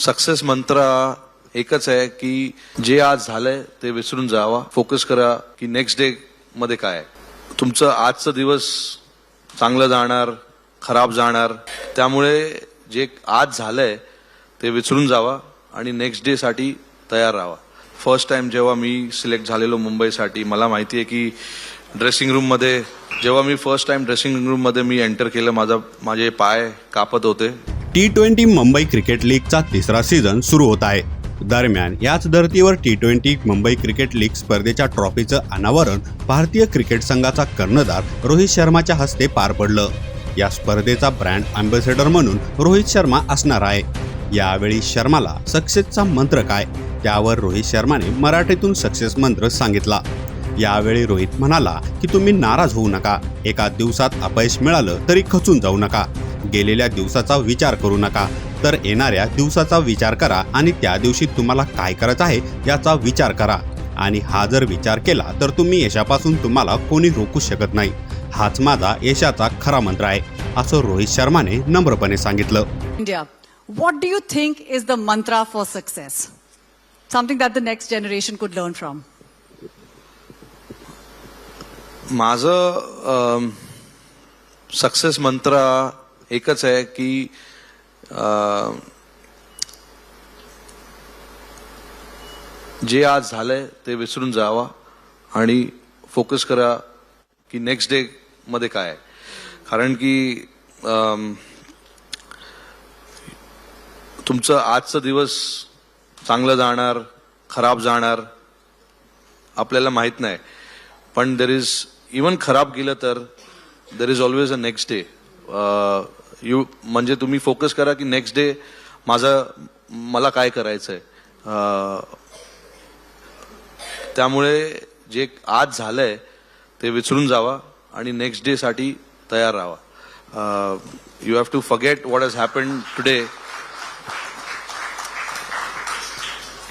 Success मंत्र एकच आहे की जे आज झालंय ते विसरून जावा. फोकस करा की नेक्स्ट डे मध्ये काय आहे. तुमचं आजचा दिवस चांगलं जाणार खराब जाणार. त्यामुळे जे आज झालंय ते विसरून जावा आणि नेक्स्ट डे साठी तयार राहा. फर्स्ट टाइम जेव्हा मी सिलेक्ट झालेलो मुंबईसाठी मला माहिती आहे की ड्रेसिंग रूममध्ये जेव्हा मी फर्स्ट टाइम ड्रेसिंग रूममध्ये मी एंटर केलं माझा माझे पाय कापत होते. टी ट्वेंटी मुंबई क्रिकेट लीगचा तिसरा सीझन सुरू होत आहे. दरम्यान याच धर्तीवर T twenty Mumbai cricket league स्पर्धेच्या ट्रॉफीचं अनावरण भारतीय क्रिकेट संघाचा कर्णधार रोहित शर्माच्या हस्ते पार पडलं. या स्पर्धेचा ब्रँड अँबॅसेडर म्हणून रोहित शर्मा असणार आहे. यावेळी शर्माला सक्सेसचा मंत्र काय? त्यावर रोहित शर्माने मराठीतून सक्सेस मंत्र सांगितला. यावेळी रोहित म्हणाला की तुम्ही नाराज होऊ नका. एका दिवसात अपयश मिळालं तरी खचून जाऊ नका. गेलेल्या दिवसाचा विचार करू नका तर येणाऱ्या दिवसाचा विचार करा आणि त्या दिवशी तुम्हाला काय करायचं आहे याचा विचार करा आणि हा जर विचार केला तर तुम्ही यशापासून तुम्हाला कोणी रोखू शकत नाही हाच माझा यशाचा खरा मंत्र आहे असं रोहित शर्माने नम्रपणे सांगितलं India, what do you think is the mantra for success? Something that the next generation could learn from. माझं सक्सेस मंत्र एकच आहे की जे आज झालंय ते विसरून जावा आणि फोकस करा की नेक्स्ट डे मध्ये काय आहे. कारण की तुमचं आजचा दिवस चांगलं जाणार खराब जाणार आपल्याला माहीत नाही पण देर इज इवन खराब गेलं तर there is always a next day you म्हणजे तुम्ही फोकस करा की नेक्स्ट डे माझं मला काय करायचं आहे त्यामुळे जे आज झालंय ते विसरून जावा आणि नेक्स्ट डे साठी तयार राहा. You have to forget what has happen today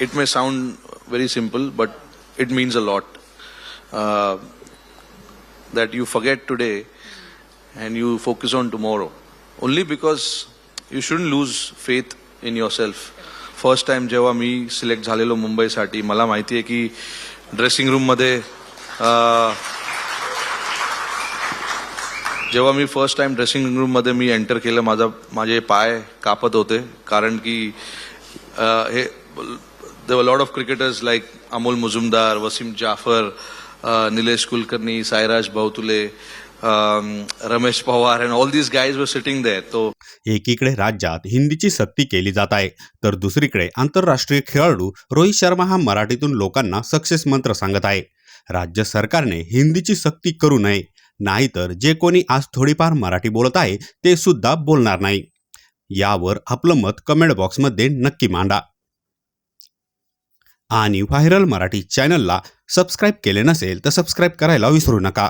it may sound very simple but it means a lot that you forget today and you focus on tomorrow only because you should lose faith in yourself first time जेव्हा मी select झालेलो मुंबईसाठी मला माहिती आहे की dressing रूममध्ये जेव्हा मी फर्स्ट टाइम ड्रेसिंग रूममध्ये मी एंटर केलं माझा माझे पाय कापत होते. कारण की हे the lord of cricketers like Amol Mujumdar Wasim Jaffer Nilesh Kulkarni Sairaj Bahutule Ramesh Powar and all these guys were sitting there तो एकीकडे राज्यात हिंदीची सक्ती केली जात आहे तर दुसरीकडे आंतरराष्ट्रीय खेळाडू रोहित शर्मा हा मराठीतून लोकांना सक्सेस मंत्र सांगत आहे. राज्य सरकारने हिंदीची सक्ती करू नये नाहीतर जे कोणी आज थोडीफार मराठी बोलत आहे ते सुद्धा बोलणार नाही. यावर आपलं मत कमेंट बॉक्समध्ये नक्की मांडा. आणि व्हायरल मराठी चॅनलला सबस्क्राईब केले नसेल तर सबस्क्राईब करायला विसरू नका.